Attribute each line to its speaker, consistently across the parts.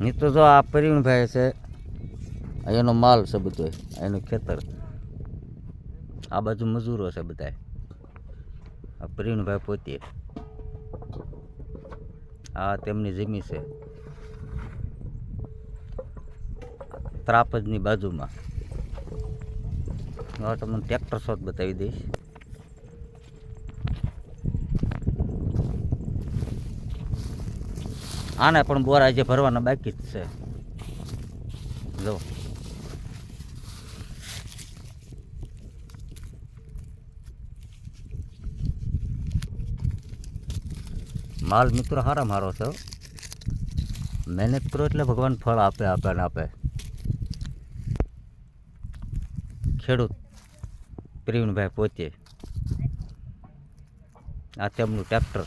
Speaker 1: મિત્રો જો આ પરિણભાઈ છે, એનો માલ છે બધો, એનું ખેતર. આ બાજુ મજૂરો છે બધા આ પ્રવીણભાઈ પોતે. આ તેમની જમી છે. ત્રાપજની બાજુમાં. હવે તમને ટ્રેક્ટર શોધ બતાવી દઈશ. આને પણ બોરા આજે ભરવાના બાકી જ છે. જો. માલ મિત્રો હારા મારો છે મહેનત કરો એટલે ભગવાન ફળ આપે આપે ને આપે. ખેડૂત પ્રવીણભાઈ પોતે. આ તેમનું ટ્રેક્ટર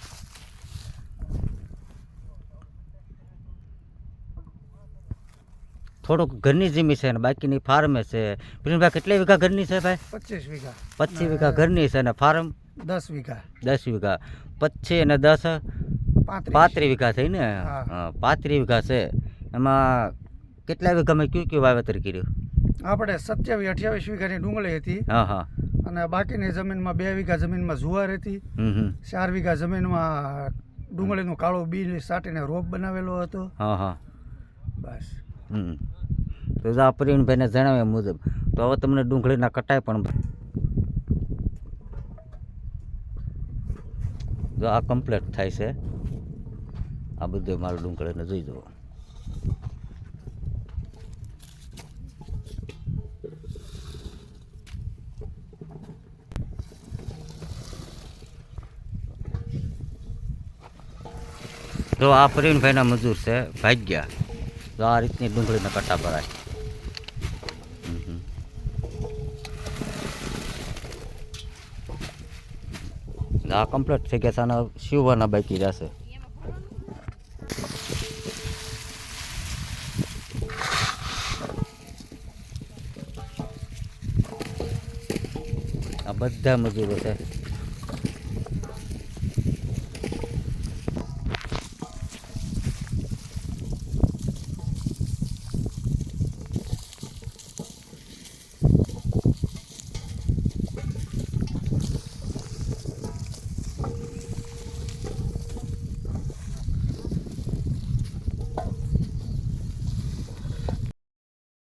Speaker 1: થોડુંક ઘરની જમી છે અને બાકીની ફાર્મે છે. પ્રિન્સભાઈ કેટલી વીઘા ઘરની છે ભાઈ?
Speaker 2: પચીસ વીઘા.
Speaker 1: પચીસ વીઘા ઘરની છે અને ફાર્મ
Speaker 2: દસ વીઘા.
Speaker 1: દસ વીઘા. પચીસ અને દસ
Speaker 2: પાંત્રીસ.
Speaker 1: વીઘા થઈ ને? પાંત્રીસ વીઘા છે. એમાં કેટલા વીઘા મેં કયું કયું વાવેતર કર્યું?
Speaker 2: આપણે સત્યાવીસ અઠ્યાવીસ વીઘાની ડુંગળી હતી.
Speaker 1: હા હા.
Speaker 2: અને બાકીની જમીનમાં બે વીઘા જમીનમાં જુવાર હતી. ચાર વીઘા જમીનમાં ડુંગળીનું કાળું બી સાટીને રોપ બનાવેલો હતો.
Speaker 1: હા હા.
Speaker 2: બસ.
Speaker 1: હમ. તો આ પ્રવીણભાઈને જણાવ્યા મુજબ. તો હવે તમને ડુંગળીના કટાય પણ જો આ કમ્પ્લીટ થાય છે. આ બધું મારું ડુંગળીને જોઈ જુઓ. જો આ પ્રવીણભાઈના મજૂર છે, ભાગ્યા. તો આ રીતની ડુંગળીના કટ્ટા ભરાય. આ કમ્પ્લીટ થઈ ગયા છે અને સીવવાના બાકી રહેશે. આ બધા મજૂરો છે.